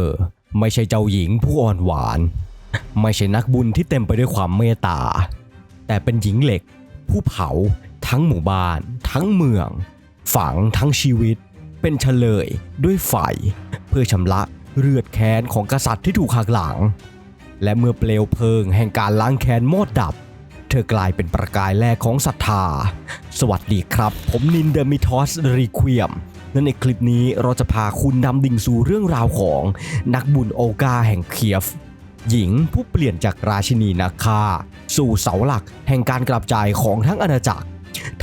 อไม่ใช่เจ้าหญิงผู้อ่อนหวาน ไม่ใช่นักบุญที่เต็มไปด้วยความเมตตา แต่เป็นหญิงเหล็ก ผู้เผา ทั้งหมู่บ้าน ทั้งเมือง ฝังทั้งชีวิต เป็นเฉลยด้วยไฟเพื่อชำระเลือดแค้นของกษัตริย์ที่ถูกหักหลัง และเมื่อเปลวเพลิงแห่งการล้างแค้นมอดดับ เธอกลายเป็นประกายแรกของศรัทธา สวัสดีครับ ผมนินเดมิทอสรีควียม และในคลิปนี้เราจะพาคุณนำดิ่งสู่เรื่องราวของนักบุญโอกาแห่งเคียฟ หญิงผู้เปลี่ยนจากราชินีนาคา สู่เสาหลักแห่งการกลับใจของทั้งอาณาจักร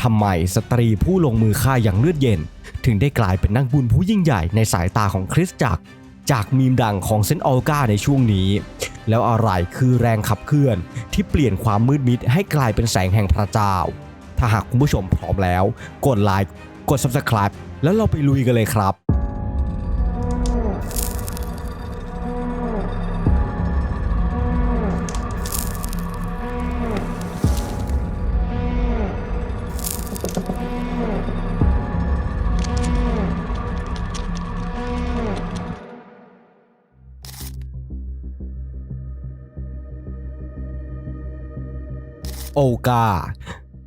ทำไมสตรีผู้ลงมือฆ่าอย่างเลือดเย็น ถึงได้กลายเป็นนักบุญผู้ยิ่งใหญ่ในสายตาของคริสตจักร จากมีมดังของเซนต์ออลกาในช่วงนี้ แล้วอะไรคือแรงขับเคลื่อนที่เปลี่ยนความมืดมิดให้กลายเป็นแสงแห่งพระเจ้า ถ้าหากคุณผู้ชมพร้อมแล้ว กดไลค์ กด Subscribe แล้วเราไปลุยกันเลยครับโอกา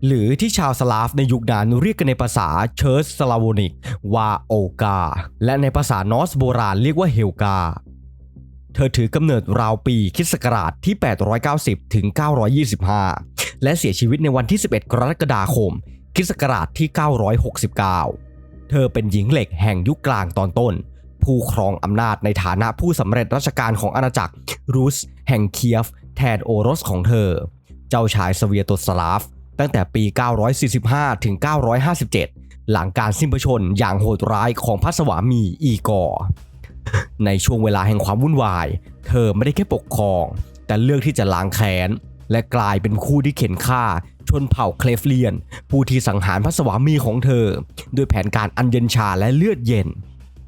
หรือที่ชาวสลาฟในยุคนั้นเรียกกันในภาษาเชิร์สสลาโวนิกว่าโอกา และในภาษานอสโบราณเรียกว่าเฮลกา เธอถือกำเนิดราวปีคิศกราชที่ 890 ถึง 925 และเสียชีวิตในวันที่ 11 กรกฎาคมคิศกราชที่ 969 เธอเป็นหญิงเหล็กแห่งยุคกลางตอนต้น ผู้ครองอำนาจในฐานะผู้สำเร็จราชการของอาณาจักรรูสแห่งเคียฟแทนโอรสของเธอ เจ้าชายสเวียโตสลาฟ ตั้งแต่ปี 945 ถึง 957 หลังการสิ้นพระชน์อย่างโหดร้ายของพระสวามีอีกอร์ในช่วงเวลาแห่งความวุ่นวาย เธอไม่ได้แค่ปกครอง แต่เลือกที่จะล้างแค้น และกลายเป็นคู่ที่เข็นฆ่า ชนเผ่าเคลฟเลียน ผู้ที่สังหารพระสวามีของเธอ ด้วยแผนการอันเย็นชาและเลือดเย็น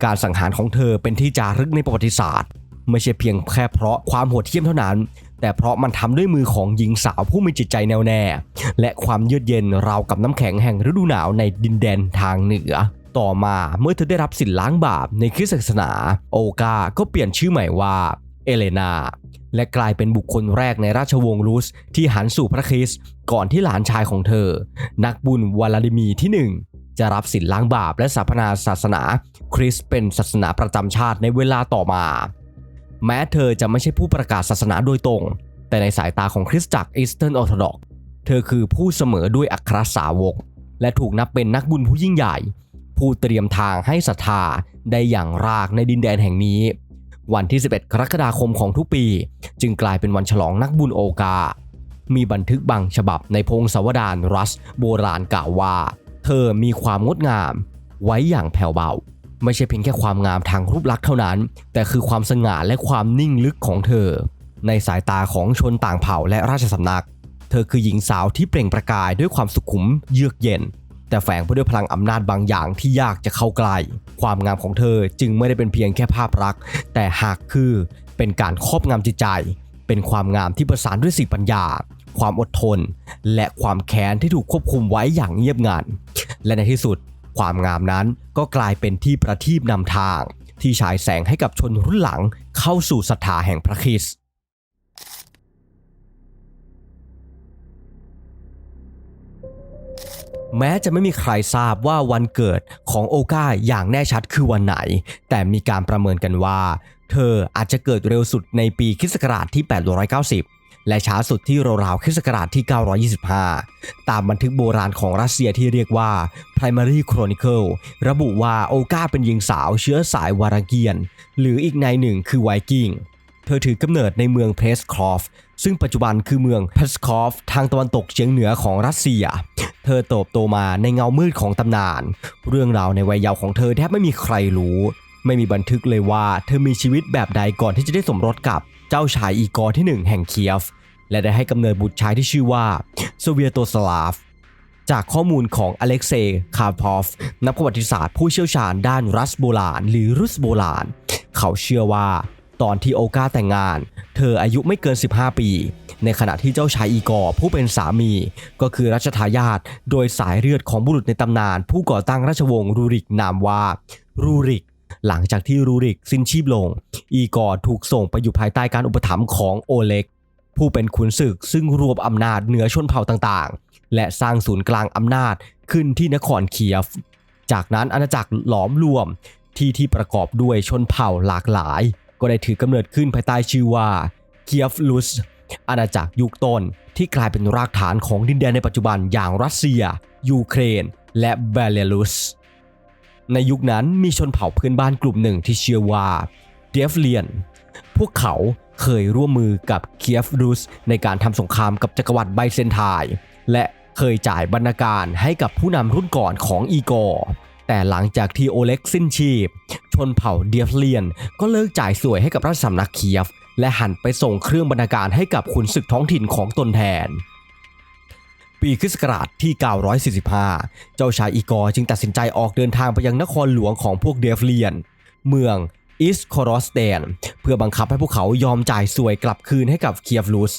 การสังหารของเธอเป็นที่จารึกในประวัติศาสตร์ ไม่ใช่เพียงแค่เพราะความโหดเหี้ยมเท่านั้น แต่เพราะมันทำด้วยมือของหญิงสาวผู้มีจิตใจแน่วแน่ และความเยือกเย็นราวกับน้ำแข็งแห่งฤดูหนาวในดินแดนทางเหนือ ต่อมาเมื่อเธอได้รับสินล้างบาปในคริสตศาสนา โอกาก็เปลี่ยนชื่อใหม่ว่าเอเลนาและกลายเป็นบุคคลแรกในราชวงศ์รูสที่หันสู่พระคริสต์ก่อนที่หลานชายของเธอ นักบุญวลาดิมีที่หนึ่งจะรับสินล้างบาปและสถาปนาศาสนา คริสต์เป็นศาสนาประจำชาติในเวลาต่อมา แม้เธอจะไม่ใช่ผู้ประกาศศาสนาโดยตรง แต่ในสายตาของคริสตจักรอีสเทิร์นออร์โธดอกเธอคือผู้เสมอด้วยอัครสาวก และถูกนับเป็นนักบุญผู้ยิ่งใหญ่ ผู้เตรียมทางให้ศรัทธาได้อย่างรากในดินแดนแห่งนี้ วันที่ 11 กรกฎาคมของทุกปี จึงกลายเป็นวันฉลองนักบุญโอกา มีบันทึกบางฉบับในพงศาวดารรัส โบราณกล่าวว่า เธอมีความงดงาม ไว้อย่างแผ่วเบา ไม่ใช่เพียงแค่ความงามทางรูปลักษณ์เท่านั้น แต่คือความสง่าและความนิ่งลึกของเธอ ในสายตาของชนต่างเผ่าและราชสำนัก เธอคือหญิงสาวที่เปล่งประกายด้วยความสุขุมเยือกเย็น แต่แฝงไปด้วยพลังอำนาจบางอย่างที่ยากจะเข้าใกล้ความงามของเธอจึงไม่ได้เป็นเพียงแค่ภาพลักษณ์ แต่หากคือเป็นการครอบงำจิตใจ เป็นความงามที่ประสานด้วยสีปัญญา ความอดทน และความแค้นที่ถูกควบคุมไว้อย่างเงียบงันและในที่สุด ความงามนั้นก็กลายเป็นที่ประทีปนำทาง ที่ฉายแสงให้กับชนรุ่นหลังเข้าสู่ศรัทธาแห่งพระคริสต์แม้จะไม่มีใครทราบว่าวันเกิดของโอกาอย่างแน่ชัดคือวันไหน แต่มีการประเมินกันว่า เธออาจจะเกิดเร็วสุดในปีคริสต์ศักราชที่ 890 และช้าสุดที่ราวๆคริสต์ศักราชที่ 925 ตามบันทึกโบราณของรัสเซียที่เรียกว่า Primary Chronicle ระบุว่าโอกาเป็นหญิงสาวเชื้อสายวาราเกียน หรืออีกในหนึ่งคือไวกิ้ง เธอถือกำเนิดในเมืองเพรสคอฟซึ่งปัจจุบันคือเมืองเพสคอฟทางตะวันตกเฉียงเหนือของรัสเซียเธอเติบโตมาในเงามืดของตำนาน เรื่องราวในวัยเยาว์ของเธอแทบไม่มีใครรู้ ไม่มีบันทึกเลยว่าเธอมีชีวิตแบบใดก่อนที่จะได้สมรสกับ เจ้าชายอีกอร์ที่หนึ่งแห่งเคียฟ และได้ให้กำเนิดบุตรชายที่ชื่อว่าโซเวียโตสลาฟ จากข้อมูลของอเล็กเซย์คาร์พอฟ นักประวัติศาสตร์ผู้เชี่ยวชาญด้านรัสโบราณหรือรุสโบราณ เขาเชื่อว่าตอนที่โอกาแต่งงาน เธออายุไม่เกิน 15 ปี ในขณะที่เจ้าชายอีกอร์ผู้เป็นสามี ก็คือรัชทายาทโดยสายเลือดของบุรุษในตำนาน ผู้ก่อตั้งราชวงศ์รูริกนามว่ารูริก หลังจากที่รูริกสิ้นชีพลง อีกอร์ถูกส่งไปอยู่ภายใต้การอุปถัมภ์ของโอเล็ก ผู้เป็นขุนศึกซึ่งรวบอำนาจเหนือชนเผ่าต่างๆ และสร้างศูนย์กลางอำนาจขึ้นที่นครเคียฟ จากนั้นอาณาจักรหลอมรวมที่ที่ประกอบด้วยชนเผ่าหลากหลาย ก็ได้ถือกำเนิดขึ้นภายใต้ชื่อว่าเคียฟลุสอาณาจักรยุคต้นที่กลายเป็นรากฐานของดินแดนในปัจจุบันอย่างรัสเซีย ยูเครน และเบลารุส ในยุคนั้นมีชนเผ่าเพื่อนบ้านกลุ่มหนึ่งที่เชื่อว่าเดฟเลียน พวกเขาเคยร่วมมือกับเคียฟรุสในการทำสงครามกับจักรวรรดิไบเซนไทน์และเคยจ่ายบรรณาการให้กับผู้นำรุ่นก่อนของอีกอร์แต่หลังจากที่โอเล็กสิ้นชีพ ชนเผ่าเดียฟเลียน ก็เลิกจ่ายสวยให้กับราชสำนักเคียฟ และหันไปส่งเครื่องบรรณาการให้กับขุนศึกท้องถิ่นของตนแทน ปีคริสต์ศักราชที่ 945 เจ้าชายอีกอร์จึงตัดสินใจออกเดินทางไปยังนครหลวงของพวกเดฟเลียน เมืองอิสคอรอสเตนเพื่อบังคับให้พวกเขายอมจ่ายสวยกลับคืนให้กับเคียฟลูส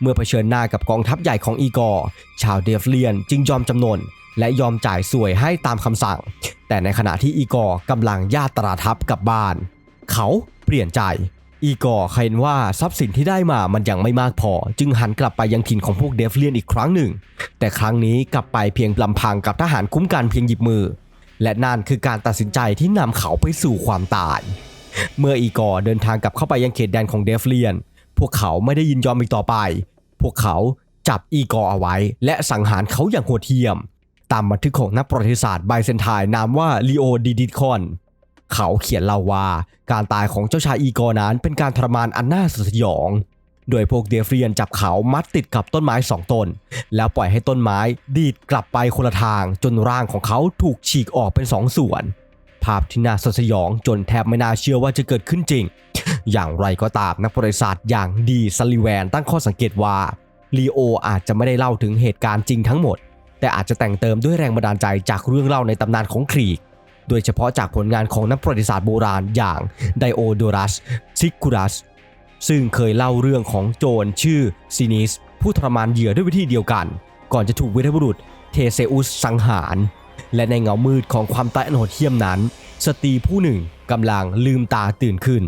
เมื่อเผชิญหน้ากับกองทัพใหญ่ของอีกอร์ ชาวเดฟเลียนจึงยอมจำนน และยอมจ่ายสวยให้ตามคำสั่ง แต่ในขณะที่อีกอร์กำลังย่าตราทัพกลับบ้าน เขาเปลี่ยนใจ อีกอร์เห็นว่าทรัพย์สินที่ได้มามันยังไม่มากพอ จึงหันกลับไปยังถิ่นของพวกเดฟเลียนอีกครั้งหนึ่ง แต่ครั้งนี้กลับไปเพียงลำพังกับทหารคุ้มกันเพียงหยิบมือ และนั่นคือการตัดสินใจที่นำเขาไปสู่ความตาย เมื่ออีกอร์เดินทางกลับเข้าไปยังเขตแดนของเดฟเลียน พวกเขาไม่ได้ยินยอมอีกต่อไป พวกเขาจับอีกอร์เอาไว้ และสังหารเขาอย่างโหดเหี้ยม ตามบันทึกของนักประวัติศาสตร์ไบเซนไทน์นามว่าลีโอดิดิคอน เขาเขียนเล่าว่าการตายของเจ้าชายอีกอนั้นเป็นการทรมานอันน่าสยอง โดยพวกเดฟเรียนจับเขามัดติดกับต้นไม้สองต้น แล้วปล่อยให้ต้นไม้ดีดกลับไปคนละทางจนร่างของเขาถูกฉีกออกเป็นสองส่วน ภาพที่น่าสยองจนแทบไม่น่าเชื่อว่าจะเกิดขึ้นจริง อย่างไรก็ตามนักประวัติศาสตร์อย่างดีซัลลิแวนตั้งข้อสังเกตว่าลีโออาจจะไม่ได้เล่าถึงเหตุการณ์จริงทั้งหมด แต่อาจจะแต่งเติมด้วยแรงบันดาลใจจากเรื่องเล่าในตำนานของครีก โดยเฉพาะจากผลงานของนักประวัติศาสตร์โบราณอย่างไดโอโดรัสซิคูรัสซึ่งเคยเล่าเรื่องของโจรชื่อซีนิสผู้ทรมานเหยื่อด้วยวิธีเดียวกัน ก่อนจะถูกวีรบุรุษเทเซอุสสังหาร และในเงามืดของความตายอันโหดเหี้ยมนั้น สตรีผู้หนึ่งกำลังลืมตาตื่นขึ้น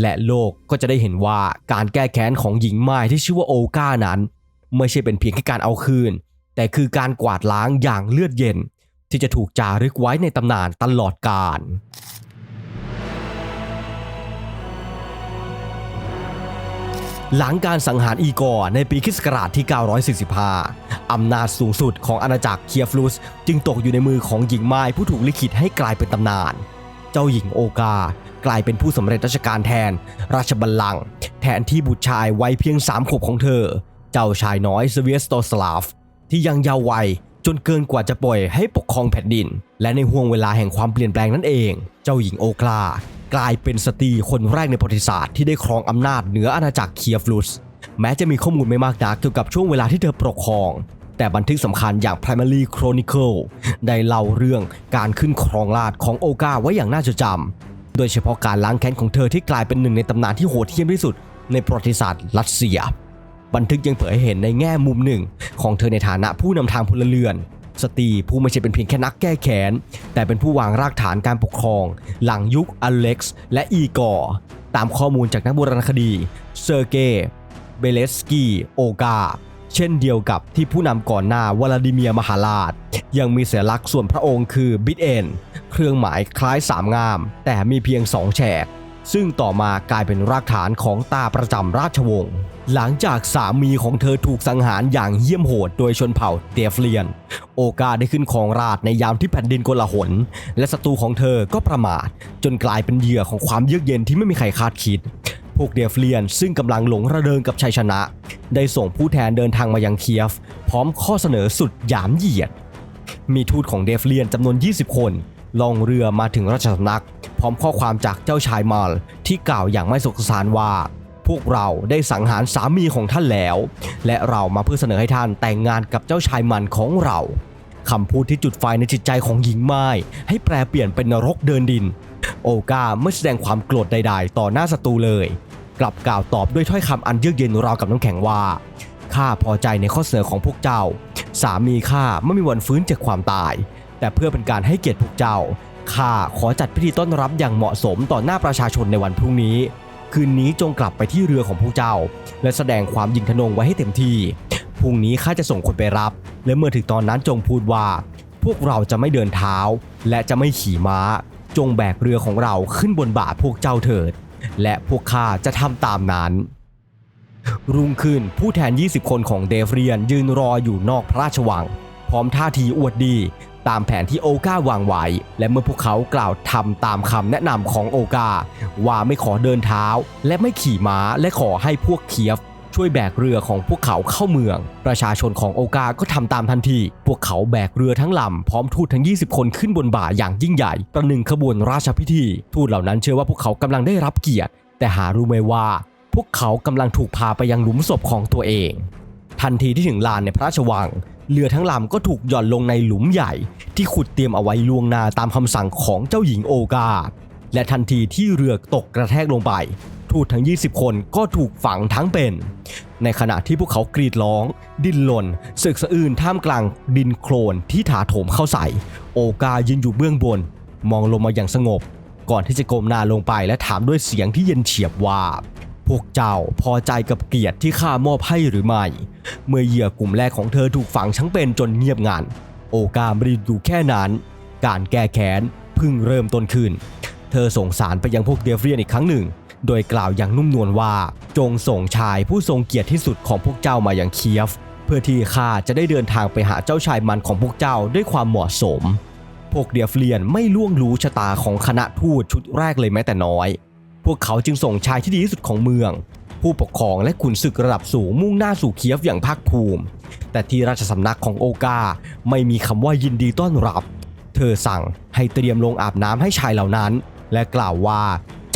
และโลกก็จะได้เห็นว่าการแก้แค้นของหญิงม่ายที่ชื่อว่าโอก้านั้น ไม่ใช่เป็นเพียงแค่การเอาคืน แต่คือการกวาดล้างอย่างเลือดเย็น ที่จะถูกจารึกไว้ในตำนานตลอดกาลหลังการสังหารอีกอร์ในปีคริสต์ศักราชที่ 945 อำนาจสูงสุดของอาณาจักรเคียฟลุส จึงตกอยู่ในมือของหญิงไม้ผู้ถูกลิขิตให้กลายเป็นตำนาน เจ้าหญิงโอกา กลายเป็นผู้สำเร็จราชการแทน ราชบัลลังก์แทนที่บุตรชายวัยเพียงสามขวบของเธอ เจ้าชายน้อยสเวียสโตสลาฟ ที่ยังเยาว์วัย จนเกินกว่าจะปล่อยให้ปกครองแผ่นดิน และในห่วงเวลาแห่งความเปลี่ยนแปลงนั่นเอง เจ้าหญิงโอกลา กลายเป็นสตรีคนแรกในประวัติศาสตร์ที่ได้ครองอำนาจเหนืออาณาจักรเคียฟลุสแม้จะมีข้อมูลไม่มากนักเกี่ยวกับช่วงเวลาที่เธอปกครอง แต่บันทึกสำคัญอย่าง Primary Chronicle ได้เล่าเรื่องการขึ้นครองราชของโอกาไว้อย่างน่าจดจำโดยเฉพาะการล้างแค้นของเธอที่กลายเป็นหนึ่งในตำนานที่โหดเหี้ยมที่สุดในประวัติศาสตร์รัสเซีย บันทึกยังเผยให้เห็นในแง่มุมหนึ่ง ของเธอในฐานะผู้นำทางพลเรือน สตรีผู้ไม่ใช่เป็นเพียงแค่นักแก้แค้น แต่เป็นผู้วางรากฐานการปกครอง หลังยุคอเล็กซ์และอีกอร์ตามข้อมูลจากนักโบราณคดีเซอร์เกย์เบเลสกีโอกา เช่นเดียวกับที่ผู้นำก่อนหน้าวลาดิเมียร์มหาราช ยังมีสัญลักษณ์ส่วนพระองค์คือบิดเอ็นเครื่องหมายคล้ายสามงาม แต่มีเพียงสองแฉกซึ่งต่อมากลายเป็นรากฐานของตาประจำราชวงศ์ หลังจากสามีของเธอถูกสังหารอย่างเยี่ยมโหดโดยชนเผ่าเดฟเลียน โอกาได้ขึ้นครองราชในยามที่แผ่นดินโกลาหล และศัตรูของเธอก็ประมาท จนกลายเป็นเหยื่อของความเยือกเย็นที่ไม่มีใครคาดคิด พวกเดฟเลียนซึ่งกำลังหลงระเริงกับชัยชนะ ได้ส่งผู้แทนเดินทางมายังเคียฟ พร้อมข้อเสนอสุดหยามเหยียด มีทูตของเดฟเลียนจำนวน 20 คนล่องเรือมาถึงราชสำนัก พร้อมข้อความจากเจ้าชายมาลที่กล่าวอย่างไม่สกสารว่า พวกเราได้สังหารสามีของท่านแล้ว และเรามาเพื่อเสนอให้ท่านแต่งงานกับเจ้าชายมันของเราคำพูดที่จุดไฟในจิตใจของหญิงไม้ให้แปลเปลี่ยนเป็นนรกเดินดิน โอกาไม่แสดงความโกรธใด ๆ ต่อหน้าศัตรูเลย กลับกล่าวตอบด้วยถ้อยคำอันเยือกเย็นราวกับน้ำแข็งว่าข้าพอใจในข้อเสนอของพวกเจ้า สามีข้าไม่มีวันฟื้นจากความตาย แต่เพื่อเป็นการให้เกียรติพวกเจ้าข้าขอจัดพิธีต้อนรับอย่างเหมาะสมต่อหน้าประชาชนในวันพรุ่งนี้ คืนนี้จงกลับไปที่เรือของพวกเจ้า และแสดงความยิงทะนงไว้ให้เต็มที่พรุ่งนี้ข้าจะส่งคนไปรับ และเมื่อถึงตอนนั้นจงพูดว่า พวกเราจะไม่เดินเท้า และจะไม่ขี่ม้า จงแบกเรือของเราขึ้นบนบ่าพวกเจ้าเถิด และพวกข้าจะทำตามนั้น รุ่งขึ้นผู้แทน 20 คนของเดฟเรียนยืนรออยู่นอกพระราชวัง พร้อมท่าทีอวดดี ตามแผนที่โอกาวางไว้และเมื่อพวกเขากล่าวทำตามคำแนะนำของโอกา ว่าไม่ขอเดินเท้า และไม่ขี่ม้าและขอให้พวกเคียฟช่วยแบกเรือของพวกเขาเข้าเมือง ประชาชนของโอกาก็ทำตามทันที พวกเขาแบกเรือทั้งลำพร้อมทูตทั้ง 20 คนขึ้นบนบ่าอย่างยิ่งใหญ่ ประหนึ่งขบวนราชพิธี ทูตเหล่านั้นเชื่อว่าพวกเขากำลังได้รับเกียรติ แต่หารู้ไหมว่า พวกเขากำลังถูกพาไปยังหลุมศพของตัวเอง ทันทีที่ถึงลานในพระราชวัง เรือทั้งลำก็ถูกหย่อนลงในหลุมใหญ่ ที่ขุดเตรียมเอาไว้ล่วงหน้าตามคำสั่งของเจ้าหญิงโอกา และทันทีที่เรือตกกระแทกลงไป ทูตทั้ง 20 คนก็ถูกฝังทั้งเป็น ในขณะที่พวกเขากรีดร้อง ดิ้นรนสึกสะอื้นท่ามกลางดินโคลนที่ถาโถมเข้าใส่ โอกายืนอยู่เบื้องบน มองลงมาอย่างสงบ ก่อนที่จะก้มหน้าลงไปและถามด้วยเสียงที่เย็นเฉียบว่า พวกเจ้าพอใจกับเกียรติที่ข้ามอบให้หรือไม่ เมื่อเหยื่อกลุ่มแรกของเธอถูกฝังทั้งเป็นจนเงียบงัน โอกาไม่ได้ดูแค่นั้น การแก้แค้นเพิ่งเริ่มต้นขึ้น เธอส่งสารไปยังพวกเดฟเรียนอีกครั้งหนึ่ง โดยกล่าวอย่างนุ่มนวลว่า จงส่งชายผู้ทรงเกียรติที่สุดของพวกเจ้ามาอย่างเคียฟ เพื่อที่ข้าจะได้เดินทางไปหาเจ้าชายมันของพวกเจ้าด้วยความเหมาะสม พวกเดียฟเรียนไม่ล่วงรู้ชะตาของคณะทูตชุดแรกเลยแม้แต่น้อย พวกเขาจึงส่งชายที่ดีที่สุดของเมือง ผู้ปกครองและขุนศึกระดับสูงมุ่งหน้าสู่เคียฟอย่างภาคภูมิ แต่ที่ราชสำนักของโอกาไม่มีคำว่ายินดีต้อนรับ เธอสั่งให้เตรียมลงอาบน้ำให้ชายเหล่านั้น และกล่าวว่า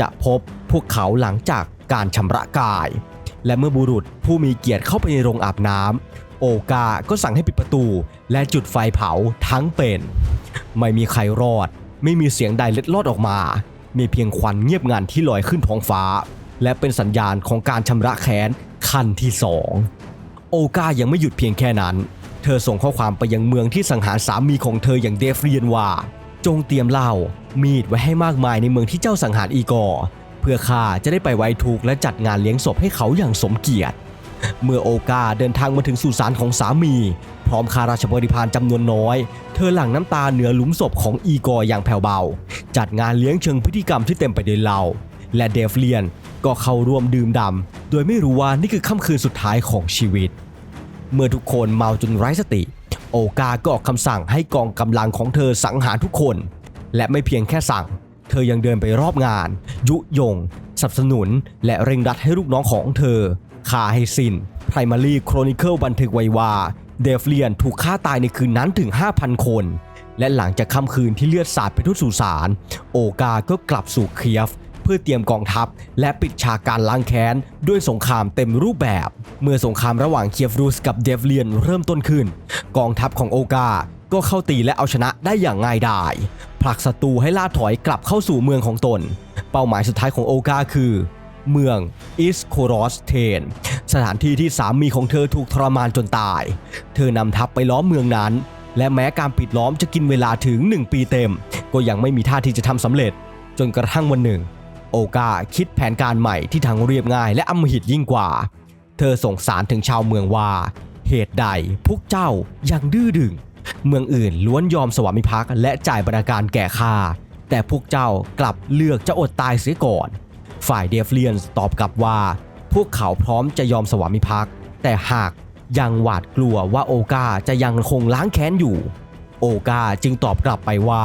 จะพบพวกเขาหลังจากการชำระกาย และเมื่อบุรุษผู้มีเกียรติเข้าไปในโรงอาบน้ำโอกาก็สั่งให้ปิดประตู และจุดไฟเผาทั้งเป็น ไม่มีใครรอด ไม่มีเสียงใดเล็ดลอดออกมา มีเพียงควันเงียบงันที่ลอยขึ้นท้องฟ้า และเป็นสัญญาณของการชำระแค้นขั้นที่สองโอกายังไม่หยุดเพียงแค่นั้น เธอส่งข้อความไปยังเมืองที่สังหารสามีของเธออย่างเดฟเรียนว่า จงเตรียมเหล้ามีดไว้ให้มากมายในเมืองที่เจ้าสังหารอีกอเพื่อข้าจะได้ไปไว้ทุกและจัดงานเลี้ยงศพให้เขาอย่างสมเกียรติ เมื่อโอกาเดินทางมาถึงสุสานของสามี พร้อมข้าราชบริพารจำนวนน้อย เธอหลั่งน้ำตาเหนือหลุมศพของอีกอร์อย่างแผ่วเบา จัดงานเลี้ยงเชิงพิธีกรรมที่เต็มไปด้วยเหล้าและเดฟเลียนก็เข้าร่วมดื่มด่ำโดยไม่รู้ว่านี่คือค่ำคืนสุดท้ายของชีวิต เมื่อทุกคนเมาจนไร้สติ โอกาก็ออกคำสั่งให้กองกำลังของเธอสังหารทุกคน และไม่เพียงแค่สั่ง เธอยังเดินไปรอบงาน ยุยงสนับสนุน และเร่งรัดให้ลูกน้องของเธอ ฆ่าให้สิ้น Primary Chronicle บันทึกไว้ว่า เดฟเลียนถูกฆ่าตายในคืนนั้นถึง 5,000 คน และหลังจากค่ำคืนที่เลือดสาดไปทุกสุสาน โอกาก็กลับสู่เคียฟเพื่อเตรียมกองทัพ และปิดฉากการล้างแค้น ด้วยสงครามเต็มรูปแบบ เมื่อสงครามระหว่างเคียฟรูสกับเดฟเลียนเริ่มต้นขึ้น กองทัพของโอกาก็เข้าตีและเอาชนะได้อย่างง่ายดายผลักศัตรูให้ล่าถอยกลับเข้าสู่เมืองของตน เป้าหมายสุดท้ายของโอกาคือ เมืองอิสโครอสเทน สถานที่ที่สามีของเธอถูกทรมานจนตาย เธอนำทัพไปล้อมเมืองนั้น และแม้การปิดล้อมจะกินเวลาถึง 1 ปีเต็ม ก็ยังไม่มีท่าที่จะทำสำเร็จ จนกระทั่งวันหนึ่ง โอกาคิดแผนการใหม่ที่ทั้งเรียบง่ายและอำมหิตยิ่งกว่า เธอส่งสารถึงชาวเมืองว่า เหตุใดพวกเจ้ายังดื้อดึง เมืองอื่นล้วนยอมสวามิภักดิ์และจ่ายบรรณาการแก่ข้าแต่พวกเจ้ากลับเลือกจะอดตายเสียก่อน ฝ่ายเดฟเลียนตอบกลับว่า พวกเขาพร้อมจะยอมสวามิภักดิ์แต่หากยังหวาดกลัวว่าโอกาจะยังคงล้างแค้นอยู่ โอกาจึงตอบกลับไปว่า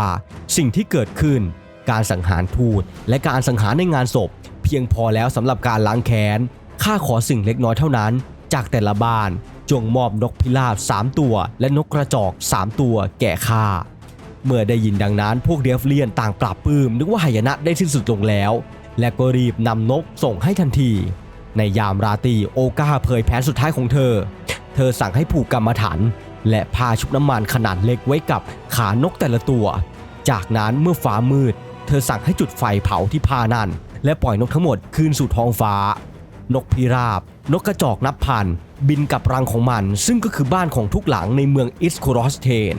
สิ่งที่เกิดขึ้น การสังหารทูตและการสังหารในงานศพ เพียงพอแล้วสำหรับการล้างแค้นข้าขอสิ่งเล็กน้อยเท่านั้น จากแต่ละบ้านจงมอบนกพิราบ3ตัว และนกกระจอก 3 ตัวแก่ข้าเมื่อได้ยินดังนั้นพวกเดฟเลียนต่างปราบปลื้มนึกว่าหายนะได้สิ้นสุดลงแล้ว และก็รีบนำนกส่งให้ทันที ในยามราตรีโอกาเผยแผนสุดท้ายของเธอ เธอสั่งให้ผูกกรรมฐาน และพาชุบน้ำมันขนาดเล็กไว้กับขานกแต่ละตัว จากนั้นเมื่อฟ้ามืด เธอสั่งให้จุดไฟเผาที่ผ้านั่น และปล่อยนกทั้งหมดคืนสู่ท้องฟ้า นกพิราบ นกกระจอกนับพัน บินกับรังของมัน ซึ่งก็คือบ้านของทุกหลังในเมืองอิสโครอสเทน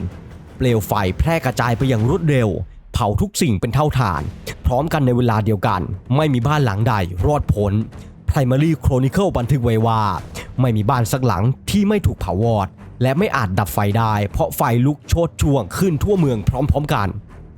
เปลวไฟแพร่กระจายไปอย่างรวดเร็ว เผาทุกสิ่งเป็นเท่าฐาน พร้อมกันในเวลาเดียวกัน ไม่มีบ้านหลังใดรอดพ้น Primary Chronicle บันทึกไว้ว่า ไม่มีบ้านสักหลังที่ไม่ถูกเผาวอด และไม่อาจดับไฟได้ เพราะไฟลุกโชดช่วงขึ้นทั่วเมืองพร้อมๆกัน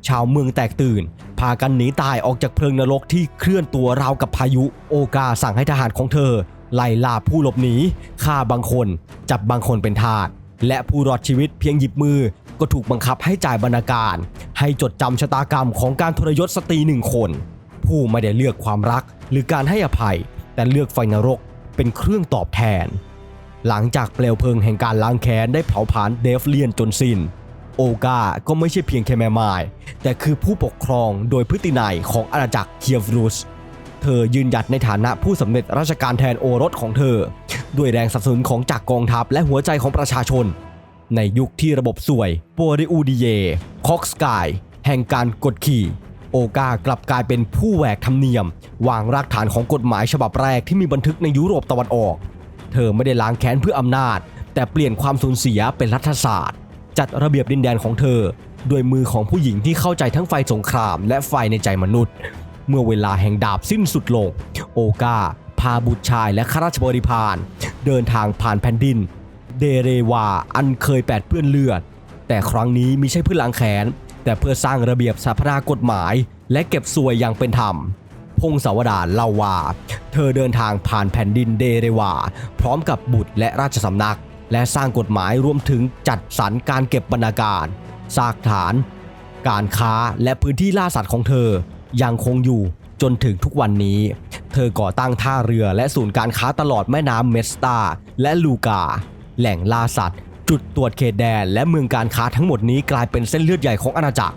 ชาวเมืองแตกตื่น พากันหนีตายออกจากเพลิงนรกที่เคลื่อนตัวราวกับพายุ โอกาสั่งให้ทหารของเธอ ไล่ล่าผู้หลบหนีฆ่าบางคน จับบางคนเป็นทาส และผู้รอดชีวิตเพียงหยิบมือ ก็ถูกบังคับให้จ่ายบรรณาการ ให้จดจำชะตากรรมของการทรยศสตรีหนึ่งคน ผู้ไม่ได้เลือกความรักหรือการให้อภัย แต่เลือกไฟนรกเป็นเครื่องตอบแทน หลังจากเปลวเพลิงแห่งการล้างแค้นได้เผาผลาญเดฟเลียนจนสิ้น โอกาก็ไม่ใช่เพียงแค่แม่ไม้แต่คือผู้ปกครองโดยพฤตินัยของอาณาจักรเคียฟรูส เธอยืนหยัดในฐานะผู้สำเร็จราชการแทนโอรสของเธอ ด้วยแรงสนับสนุนของจากกองทัพและหัวใจของประชาชน ในยุคที่ระบบสวยโปริอูดิเยคอกสกายแห่งการกดขี่ โอกากลับกลายเป็นผู้แหวกธรรมเนียม วางรากฐานของกฎหมายฉบับแรกที่มีบันทึกในยุโรปตะวันออก เธอไม่ได้ล้างแค้นเพื่ออำนาจ แต่เปลี่ยนความสูญเสียเป็นรัฐศาสตร์ จัดระเบียบดินแดนของเธอ ด้วยมือของผู้หญิงที่เข้าใจทั้งไฟสงครามและไฟในใจมนุษย์ เมื่อเวลาแห่งดาบสิ้นสุดลง โอกาพาบุตรชายและข้าราชบริพารเดินทางผ่านแผ่นดิน เดเรวาอันเคยแปดเปื้อนเลือด แต่ครั้งนี้มิใช่เพื่อล้างแค้นแต่เพื่อสร้างระเบียบสาธารณกฎหมาย และเก็บสวยอย่างเป็นธรรม พงศาวดารเล่าว่า เธอเดินทางผ่านแผ่นดินเดเรวา พร้อมกับบุตรและราชสำนัก และสร้างกฎหมายรวมถึงจัดสรรการเก็บบรรณาการซากฐาน การค้าและพื้นที่ล่าสัตว์ของเธอ ยังคงอยู่จนถึงทุกวันนี้ เธอก่อตั้งท่าเรือและศูนย์การค้าตลอดแม่น้ำเมสตาและลูกา แหล่งล่าสัตว์ จุดตรวจเขตแดน และเมืองการค้าทั้งหมดนี้กลายเป็นเส้นเลือดใหญ่ของอาณาจักร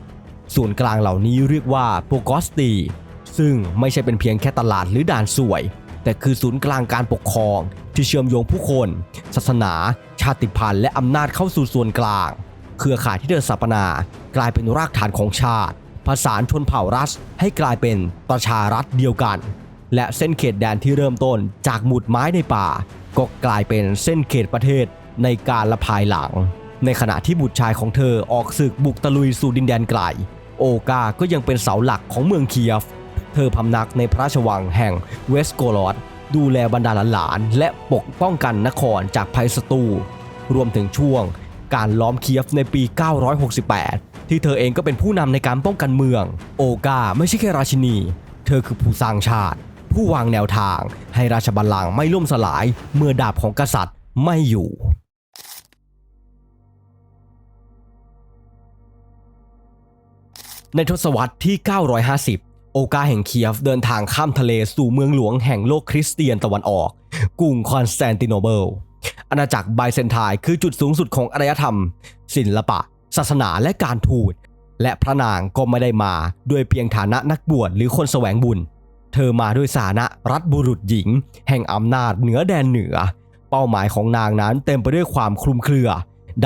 ส่วนกลางเหล่านี้เรียกว่าโปกอสตี ซึ่งไม่ใช่เป็นเพียงแค่ตลาดหรือด่านสวย แต่คือศูนย์กลางการปกครอง ที่เชื่อมโยงผู้คน ศาสนา ชาติพันธุ์และอำนาจเข้าสู่ส่วนกลาง เครือข่ายที่เดินสถาปนา กลายเป็นรากฐานของชาติ ผสานชนเผ่ารัฐให้กลายเป็นประชารัฐเดียวกัน และเส้นเขตแดนที่เริ่มต้นจากหมุดไม้ในป่า ก็กลายเป็นเส้นเขตประเทศในการละภายหลัง ในขณะที่บุตรชายของเธอออกศึกบุกตะลุยสู่ดินแดนไกล โอกาก็ยังเป็นเสาหลักของเมืองเคียฟ เธอพำนักในพระราชวังแห่งเวสโกลอดดูแลบรรดาหลานและปกป้องกันนครจากภัยศัตรูรวมถึงช่วง การล้อมเคียฟในปี 968 ที่เธอเองก็เป็นผู้นำในการป้องกันเมือง โอกาไม่ใช่แค่ราชินี เธอคือผู้สร้างชาติ ผู้วางแนวทาง ให้ราชบัลลังก์ไม่ล่มสลาย เมื่อดาบของกษัตริย์ไม่อยู่ในทศวรรษที่ 950 โอกาแห่งเคียฟเดินทางข้ามทะเลสู่เมืองหลวงแห่งโลกคริสเตียนตะวันออกกรุงคอนสแตนติโนเบิล อาณาจักรไบเซนไทน์คือจุดสูงสุดของอารยธรรม ศิลปะ ศาสนาและการทูต และพระนางก็ไม่ได้มาด้วยเพียงฐานะนักบวชหรือคนแสวงบุญ เธอมาด้วยสานะรัฐบุรุษหญิง แห่งอำนาจเหนือแดนเหนือ เป้าหมายของนางนั้นเต็มไปด้วยความคลุมเครือ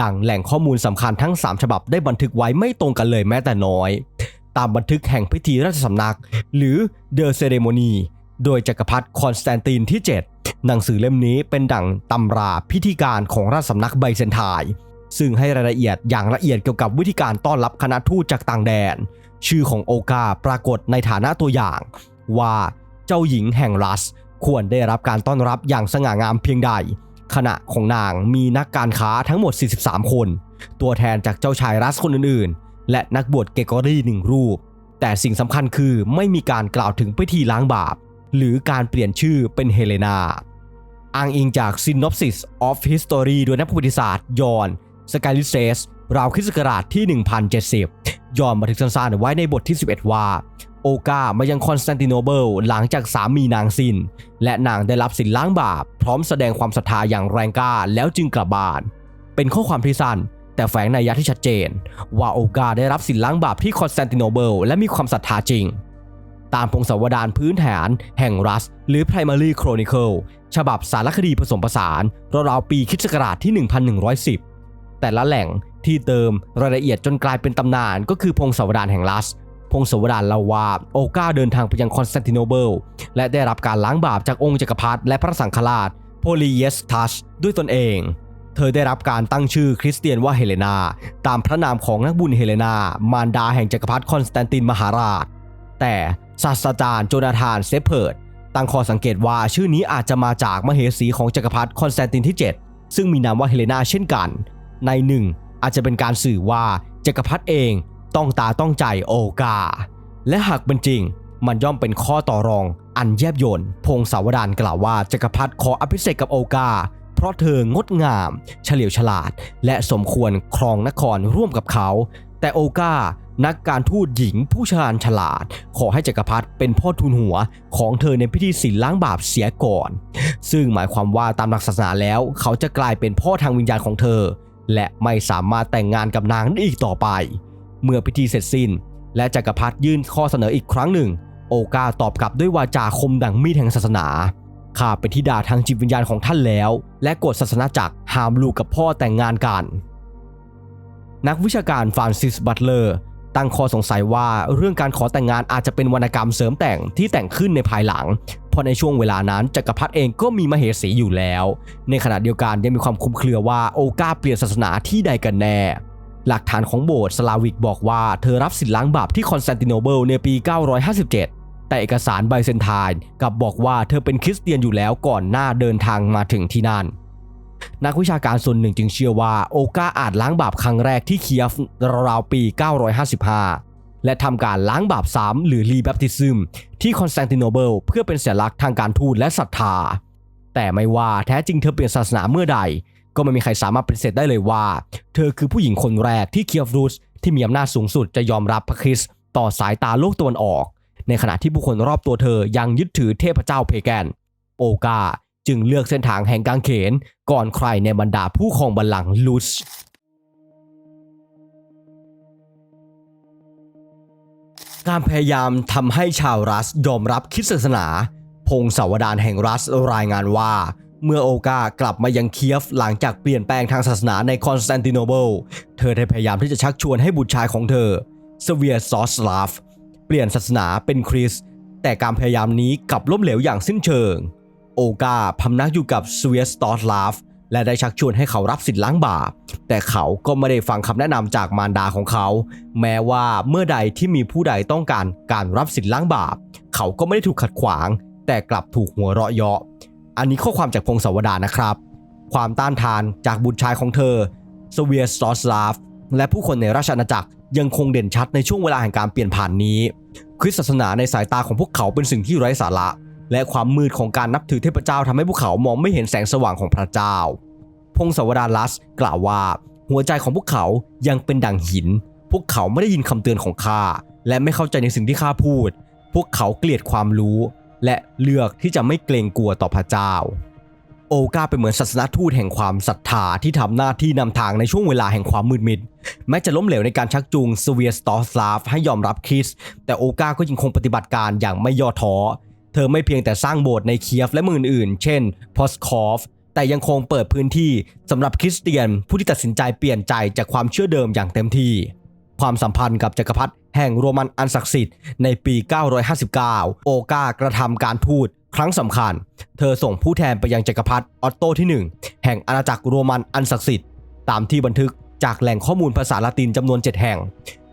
ดังแหล่งข้อมูลสำคัญทั้ง 3 ฉบับได้บันทึกไว้ไม่ตรงกันเลยแม้แต่น้อย ตามบันทึกแห่งพิธีราชสำนัก หรือ The Ceremony โดยจักรพรรดิคอนสแตนตินที่ 7 หนังสือเล่มนี้เป็นดั่งตำราพิธีการของราชสำนักไบเซนไทน์ซึ่งให้รายละเอียดอย่างละเอียดเกี่ยวกับวิธีการต้อนรับคณะทูตจากต่างแดน ชื่อของโอกาปรากฏในฐานะตัวอย่าง ว่าเจ้าหญิงแห่งรัสควรได้รับการต้อนรับอย่างสง่างามเพียงใด ขณะของนางมีนักการค้าทั้งหมด 43 คน ตัวแทนจากเจ้าชายรัสคนอื่นๆ และนักบวชเกกอรี่หนึ่งรูป แต่สิ่งสำคัญคือไม่มีการกล่าวถึงพิธีล้างบาป หรือการเปลี่ยนชื่อเป็นเฮเลนาอ้างอิงจาก Synopsis of History โดยนักประวัติศาสตร์ยอนสกายลิเซสราวคริสต์ศักราชที่ 1070 ยอนบันทึกสั้นๆไว้ในบทที่ 11 ว่า โอกามายังคอนสแตนติโนเบิลหลังจากสามีนางสิน และนางได้รับสินล้างบาป พร้อมแสดงความศรัทธาอย่างแรงกล้าแล้วจึงกลับบ้าน เป็นข้อความที่สั้นแต่แฝงในยยะที่ชัดเจน ว่าโอกาได้รับสินล้างบาปที่คอนสแตนติโนเบิลและมีความศรัทธาจริง ตามพงศาวดารพื้นฐานแห่งรัส หรือ Primary Chronicle ฉบับสารคดีผสมผสานราวๆปีคริสต์ศักราชที่ 1110 แต่ละแหล่งที่เติมรายละเอียดจนกลายเป็นตำนานก็คือพงศาวดารแห่งรัส พงศาวดารเล่าว่าโอกาเดินทางไปยังคอนสแตนติโนเบิล และได้รับการล้างบาปจากองค์จักรพรรดิและพระสังฆราชโพลีเยสทัสด้วยตนเองเธอได้รับการตั้งชื่อคริสเตียนว่าเฮเลนา ตามพระนามของนักบุญเฮเลนา มารดาแห่งจักรพรรดิคอนสแตนตินมหาราช แต่ ศาสตราจารย์โจนาธานเซเพิร์ดตั้งข้อสังเกตว่าชื่อนี้อาจจะมาจากมเหสีของจักรพรรดิคอนสแตนตินที่ 7 ซึ่งมีนามว่าเฮเลนาเช่นกัน ในหนึ่งอาจจะเป็นการสื่อว่าจักรพรรดิเองต้องตาต้องใจโอกา และหากเป็นจริง มันย่อมเป็นข้อต่อรอง อันแยบยลพงศาวดารกล่าวว่าจักรพรรดิขออภิเษกกับโอกา เพราะเธองดงาม เฉลียวฉลาด และสมควรครองนครร่วมกับเขา แต่โอกา นักการทูตหญิงผู้ชาญฉลาด ขอให้จักรพรรดิเป็นพ่อทูลหัวของเธอในพิธีศีลล้างบาปเสียก่อน ซึ่งหมายความว่าตามหลักศาสนาแล้ว เขาจะกลายเป็นพ่อทางวิญญาณของเธอ และไม่สามารถแต่งงานกับนางได้อีกต่อไป เมื่อพิธีเสร็จสิ้น และจักรพรรดิยื่นข้อเสนออีกครั้งหนึ่ง โอกาตอบกลับด้วยวาจาคมดังมีดแห่งศาสนาข้าเป็นธิดาทางจิตวิญญาณของท่านแล้ว และกฎศาสนาจักรห้ามลูกกับพ่อแต่งงานกัน นักวิชาการฟรานซิส บัตเลอร์ ตั้งข้อสงสัยว่าเรื่องการขอแต่งงานอาจจะเป็นวรรณกรรมเสริมแต่งที่แต่งขึ้นในภายหลังเพราะในช่วงเวลานั้นจักรพรรดิเองก็มีมเหสีอยู่แล้ว ในขณะเดียวกันยังมีความคลุมเครือว่าโอกาเปลี่ยนศาสนาที่ใดกันแน่ หลักฐานของโบสถ์สลาวิกบอกว่าเธอรับสินล้างบาปที่คอนสแตนติโนเบิลในปี 957 แต่เอกสารไบเซนไทน์กลับบอกว่าเธอเป็นคริสเตียนอยู่แล้วก่อนหน้าเดินทางมาถึงที่นั่น นักวิชาการส่วนหนึ่งจึงเชื่อว่าโอกาอาจล้างบาปครั้งแรกที่เคียฟราวๆปี 955 และทำการล้างบาปซ้ำหรือรีแบปติซึมที่คอนสแตนติโนเบิลเพื่อเป็นสัญลักษณ์ทางการทูตและศรัทธา แต่ไม่ว่าแท้จริงเธอเปลี่ยนศาสนาเมื่อใด ก็ไม่มีใครสามารถปฏิเสธได้เลยว่า เธอคือผู้หญิงคนแรกที่เคียฟรูสที่มีอำนาจสูงสุดจะยอมรับพระคริสต์ต่อสายตาโลกตะวันออก ในขณะที่ผู้คนรอบตัวเธอยังยึดถือเทพเจ้าเพแกน โอกา จึงเลือกเส้นทางแห่งกางเขน ก่อนใครในบรรดาผู้ครองบัลลังก์ลุสการพยายามทำให้ชาวรัสยอมรับคิดศาสนา พงศาวดารแห่งรัสรายงานว่า เมื่อโอกากลับมายังเคียฟหลังจากเปลี่ยนแปลงทางศาสนาในคอนสแตนติโนเบิล เธอได้พยายามที่จะชักชวนให้บุตรชายของเธอสเวียซอสลาฟ เปลี่ยนศาสนาเป็นคริสต์แต่การพยายามนี้กลับล้มเหลวอย่างสิ้นเชิง โอกาพำนักอยู่กับสเวียสตอสลาฟและได้ชักชวนให้เขารับสิทธิ์ล้างบาป แต่เขาก็ไม่ได้ฟังคำแนะนำจากมารดาของเขา แม้ว่าเมื่อใดที่มีผู้ใดต้องการการรับสิทธิ์ล้างบาป เขาก็ไม่ได้ถูกขัดขวาง แต่กลับถูกหัวเราะเยาะ อันนี้ข้อความจากพงศาวดารนะครับ ความต้านทานจากบุตรชายของเธอสเวียสตอสลาฟและผู้คนในราชอาณาจักรยังคงเด่นชัดในช่วงเวลาแห่งการเปลี่ยนผ่านนี้ คริสตศาสนาในสายตาของพวกเขาเป็นสิ่งที่ไร้สาระ และความมืดของการนับถือเทพเจ้าทำให้พวกเขามองไม่เห็นแสงสว่างของพระเจ้า พงศาวดารลัสกล่าวว่า หัวใจของพวกเขายังเป็นดั่งหิน พวกเขาไม่ได้ยินคำเตือนของข้าและไม่เข้าใจในสิ่งที่ข้าพูด พวกเขาเกลียดความรู้ และเลือกที่จะไม่เกรงกลัวต่อพระเจ้า โอกาเป็นเหมือนศาสนทูตแห่งความศรัทธาที่ทำหน้าที่นำทางในช่วงเวลาแห่งความมืดมิด แม้จะล้มเหลวในการชักจูงสเวียสตอสลาฟให้ยอมรับคริส แต่โอกาก็ยังคงปฏิบัติการอย่างไม่ย่อท้อ เธอไม่เพียงแต่สร้างโบสถ์ในเคียฟและเมืองอื่น เช่นพอสคอฟแต่ยังคงเปิดพื้นที่สำหรับคริสเตียนผู้ที่ตัดสินใจเปลี่ยนใจจากความเชื่อเดิมอย่างเต็มที่ ความสัมพันธ์กับจักรพรรดิแห่งโรมันอันศักดิ์สิทธิ์ในปี 959 โอกากระทำการทูตครั้งสำคัญ เธอส่งผู้แทนไปยังจักรพรรดิออตโตที่ 1 แห่งอาณาจักรโรมันอันศักดิ์สิทธิ์ตามที่บันทึกจากแหล่งข้อมูลภาษาละตินจำนวน 7 แห่ง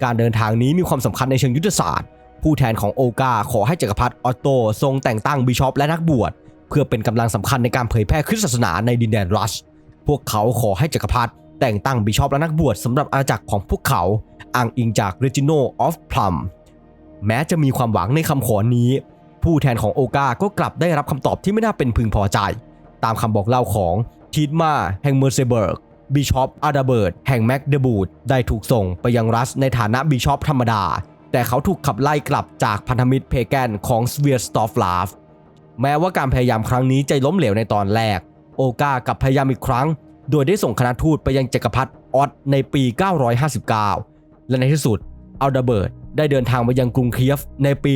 การเดินทางนี้มีความสำคัญในเชิงยุทธศาสตร์ ผู้แทนของโอกาขอให้จักรพรรดิออตโตทรงแต่งตั้งบิชอปและนักบวช เพื่อเป็นกำลังสำคัญในการเผยแพร่คริสตศาสนาในดินแดนรัส พวกเขาขอให้จักรพรรดิแต่งตั้งบิชอปและนักบวชสำหรับอาณาจักรของพวกเขาอ้างอิงจาก Reginald of Plum แม้จะมีความหวังในคำขอนี้ ผู้แทนของโอกาก็กลับได้รับคำตอบที่ไม่น่าเป็นพึงพอใจ ตามคำบอกเล่าของทีดมาแห่งเมอร์เซเบิร์กบิชอปอาดาเบิร์ดแห่งแมกเดบูดได้ถูกส่งไปยังรัสในฐานะบิชอปธรรมดา แต่เขาถูกขับไล่กลับจากพันธมิตรเพแกนของสเวียสตอฟลาฟแม้ว่าการพยายามครั้งนี้จะล้มเหลวในตอนแรก โอกากับพยายามอีกครั้ง โดยได้ส่งคณะทูตไปยังจักรพรรดิออตในปี 959 และในที่สุดอัลดาเบิร์ตได้เดินทางมายังกรุงเคียฟในปี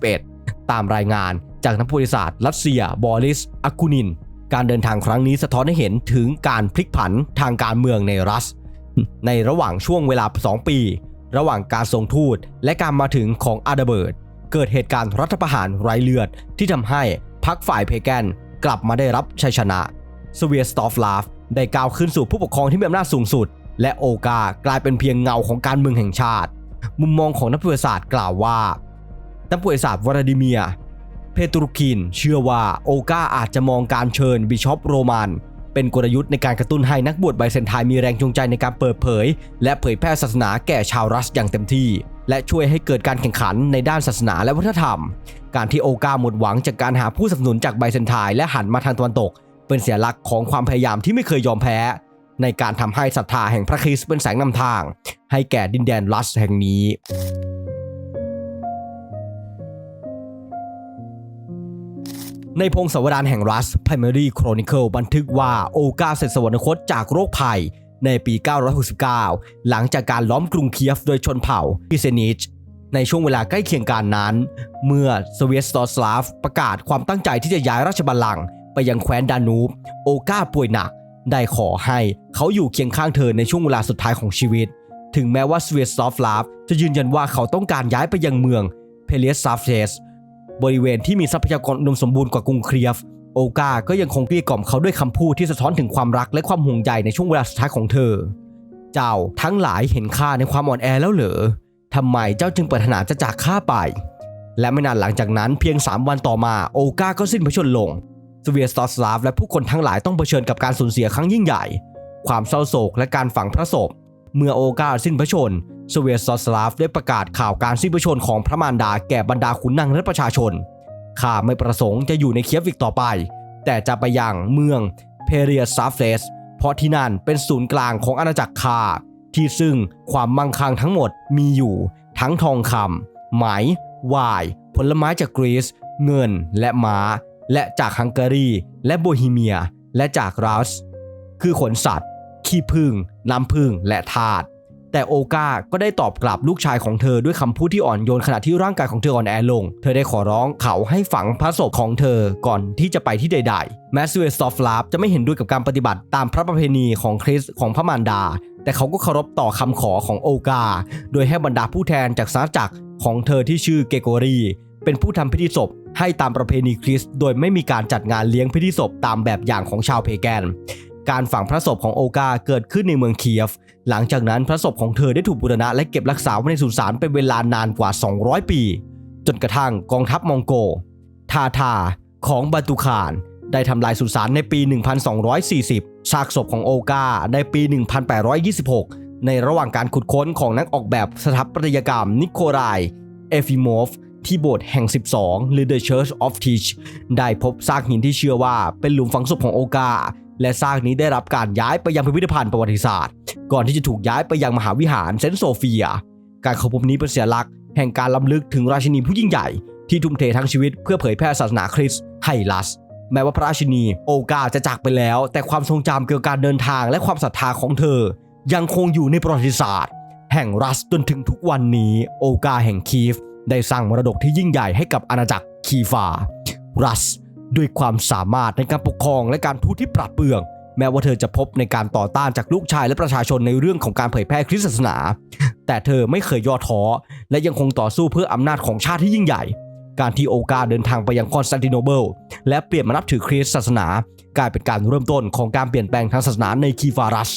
961 ตามรายงานจากนักประวัติศาสตร์รัสเซีย บอริสอาคูนิน การเดินทางครั้งนี้สะท้อนให้เห็นถึงการพลิกผันทางการเมืองในรัส ในระหว่างช่วงเวลา 2 ปี ระหว่างการส่งทูตและการมาถึงของอาดาเบิร์ตเกิดเหตุการณ์รัฐประหารไร้เลือดที่ทำให้พรรคฝ่ายเพแกนกลับมาได้รับชัยชนะสเวียสตอฟลาฟได้ก้าวขึ้นสู่ผู้ปกครองที่มีอำนาจสูงสุด และโอกากลายเป็นเพียงเงาของการเมืองแห่งชาติ มุมมองของนักประวัติศาสตร์กล่าวว่านักประวัติศาสตร์วลาดิเมียเพตรุคินเชื่อว่าโอกาอาจจะมองการเชิญบิชอปโรมัน เป็นกลยุทธ์ในการกระตุ้นให้นักบวชไบเซนไทมีแรงจูงใจในการเปิดเผย และเผยแพร่ศาสนาแก่ชาวรัสอย่างเต็มที่ และช่วยให้เกิดการแข่งขันในด้านศาสนาและวัฒนธรรม การที่โอกาหมดหวังจากการหาผู้สนับสนุนจากไบเซนไทและหันมาทางตะวันตก เป็นเสียลักษณ์ของความพยายามที่ไม่เคยยอมแพ้ ในการทำให้ศรัทธาแห่งพระคริสต์เป็นแสงนำทาง ให้แก่ดินแดนรัสแห่งนี้ ในพงศาวดารแห่งรัส Primary Chronicle บันทึกว่าโอกาเสร็จสวรรคตจากโรคภัย ในปี 969 หลังจากการล้อมกรุงเคียฟโดยชนเผ่าพิเซนิชในช่วงเวลาใกล้เคียงกันนั้น เมื่อสเวียสตอสลาฟประกาศความตั้งใจที่จะย้ายราชบัลลังก์ไปยังแคว้นดานูบ โอกาป่วยหนัก ได้ขอให้เขาอยู่เคียงข้างเธอในช่วงเวลาสุดท้ายของชีวิต ถึงแม้ว่าสเวียสตอสลาฟจะยืนยันว่าเขาต้องการย้ายไปยังเมืองเพเลียสซาฟเทส บริเวณที่มีทรัพยากรอุดมสมบูรณ์กว่ากรุงเคียฟ โอกาก็ยังคงเกลี้ยกล่อมเขาด้วยคำพูดที่สะท้อนถึงความรักและความห่วงใยในช่วงเวลาสุดท้ายของเธอ เจ้าทั้งหลายเห็นค่าในความอ่อนแอแล้วเหรอทำไมเจ้าจึงปรารถนาจะจากข้าไป และไม่นานหลังจากนั้นเพียง 3 วันต่อมาโอกาก็สิ้นพระชนลงสเวียสตอสลาฟและผู้คนทั้งหลายต้องเผชิญกับการสูญเสียครั้งยิ่งใหญ่ ความเศร้าโศกและการฝังพระศพ เมื่อโอกาสิ้นพระชน สเวียสอสลาฟได้ประกาศข่าวการสิ้นพระชนม์ของพระมารดาแก่บรรดาขุนนางและประชาชน ข้าไม่ประสงค์จะอยู่ในเคียฟอีกต่อไป แต่จะไปยังเมืองเพเรียซาเฟสเพราะที่นั่นเป็นศูนย์กลางของอาณาจักรคาที่ซึ่งความมั่งคั่งทั้งหมดมีอยู่ ทั้งทองคำไหมวาย ผลไม้จากกรีซ เงินและม้า และจากฮังการี และโบฮีเมีย และจากรัส คือขนสัตว์ ขี้ผึ้งน้ำผึ้งและทาส แต่โอกาก็ได้ตอบกลับลูกชายของเธอด้วยคำพูดที่อ่อนโยนขณะที่ร่างกายของเธออ่อนแอลง เธอได้ขอร้องเขาให้ฝังพระศพของเธอก่อนที่จะไปที่ใดๆแมสเวสตอฟลาฟจะไม่เห็นด้วยกับการปฏิบัติตามพระประเพณีของคริสของพระมารดา แต่เขาก็เคารพต่อคำขอของโอกา โดยให้บรรดาผู้แทนจากสาจักรของเธอที่ชื่อเกโกรี เป็นผู้ทำพิธีศพให้ตามประเพณีคริสต์โดยไม่มีการจัดงานเลี้ยงพิธีศพตามแบบอย่างของชาวเพแกนการฝังพระศพของโอกาเกิดขึ้นในเมืองเคียฟ หลังจากนั้นพระศพของเธอได้ถูกบูรณะและเก็บรักษาไว้ในสุสานเป็นเวลานานกว่า 200 ปี จนกระทั่งกองทัพมองโก ทาทาของบัตุคารได้ทำลายสุสานในปี 1240 ซากศพของโอกาในปี 1826 ในระหว่างการขุดค้นของนักออกแบบสถาปัตยกรรมนิโคลาย เอฟิโมฟที่โบสถ์แห่ง 12 หรือ The Church of Teach ได้พบซากหินที่เชื่อว่าเป็นหลุมฝังศพของโอกา และซากนี้ได้รับการย้ายไปยังพิพิธภัณฑ์ประวัติศาสตร์ ก่อนที่จะถูกย้ายไปยังมหาวิหารเซนต์โซเฟีย การข้าพบนี้เป็นเสียลักษณ์แห่งการล้ำลึกถึงราชินีผู้ยิ่งใหญ่ที่ทุ่มเททั้งชีวิตเพื่อเผยแพร่ศาสนาคริสต์ให้ลัส แม้ว่าพระราชินีโอกาจะจากไปแล้ว แต่ความทรงจำเกี่ยวกับการเดินทางและความศรัทธาของเธอ ยังคงอยู่ในประวัติศาสตร์ แห่งรัสจนถึงทุกวันนี้โอกาแห่งคีฟได้สร้างมรดกที่ยิ่งใหญ่ให้กับอาณาจักรคีฟารัส ด้วยความสามารถในการปกครองและการทูตที่ปราดเปรื่อง แม้ว่าเธอจะพบในการต่อต้านจากลูกชายและประชาชนในเรื่องของการเผยแพร่คริสตศาสนา แต่เธอไม่เคยย่อท้อและยังคงต่อสู้เพื่ออำนาจของชาติที่ยิ่งใหญ่ การที่โอกาเดินทางไปยังคอนสแตนติโนเบิลและเปลี่ยนมานับถือคริสตศาสนา กลายเป็นการเริ่มต้นของการเปลี่ยนแปลงทางศาสนาในคีฟารัส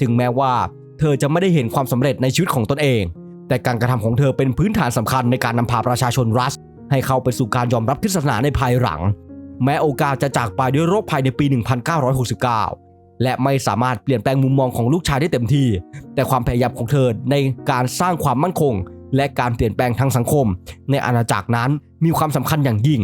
ถึงแม้ว่าเธอจะไม่ได้เห็นความสำเร็จในชีวิตของตนเอง แต่การกระทำของเธอเป็นพื้นฐานสำคัญในการนำพาประชาชนรัส ให้เข้าไปสู่การยอมรับคริสตศาสนาในภายหลัง แม้โอกาสจะจากไปด้วยโรคภัยในปี 1969 และไม่สามารถเปลี่ยนแปลงมุมมองของลูกชายได้เต็มที่ แต่ความพยายามของเธอในการสร้างความมั่นคง และการเปลี่ยนแปลงทางสังคม ในอาณาจักรนั้นมีความสำคัญอย่างยิ่ง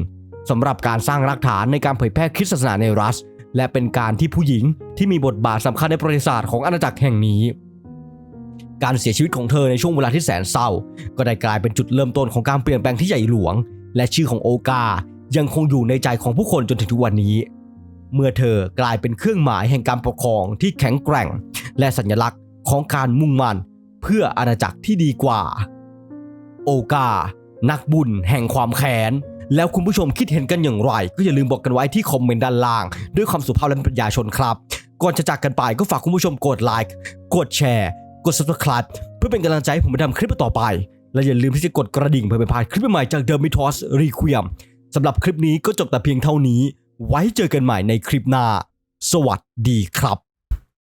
สำหรับการสร้างรากฐานในการเผยแพร่คริสตศาสนาในรัส และเป็นการที่ผู้หญิงที่มีบทบาทสำคัญในประวัติศาสตร์ของอาณาจักรแห่งนี้การเสียชีวิตของเธอในช่วงเวลาที่แสนเศร้า ก็ได้กลายเป็นจุดเริ่มต้นของการเปลี่ยนแปลงที่ใหญ่หลวง และชื่อของโอกา ยังคงอยู่ในใจของผู้คนจนถึงทุกวันนี้ เมื่อเธอกลายเป็นเครื่องหมายแห่งการปกครองที่แข็งแกร่ง และสัญลักษณ์ของการมุ่งมั่นเพื่ออาณาจักรที่ดีกว่า โอกา นักบุญแห่งความแค้นแล้วคุณผู้ชมคิดเห็นกันอย่างไร ก็อย่าลืมบอกกันไว้ที่คอมเมนต์ด้านล่าง ด้วยความสุภาพและปัญญาชนครับ ก่อนจะจากกันไปก็ฝากคุณผู้ชมกดไลค์กดแชร์ กด subscribe เพื่อเป็นกำลังใจให้ผมไปทำคลิปต่อไป และอย่าลืมที่จะกดกระดิ่งเพื่อไม่พลาดคลิปใหม่จากเดอร์มิทอสรีควีม สำหรับคลิปนี้ก็จบแต่เพียงเท่านี้ ไว้เจอกันใหม่ในคลิปหน้า สวัสดีครับ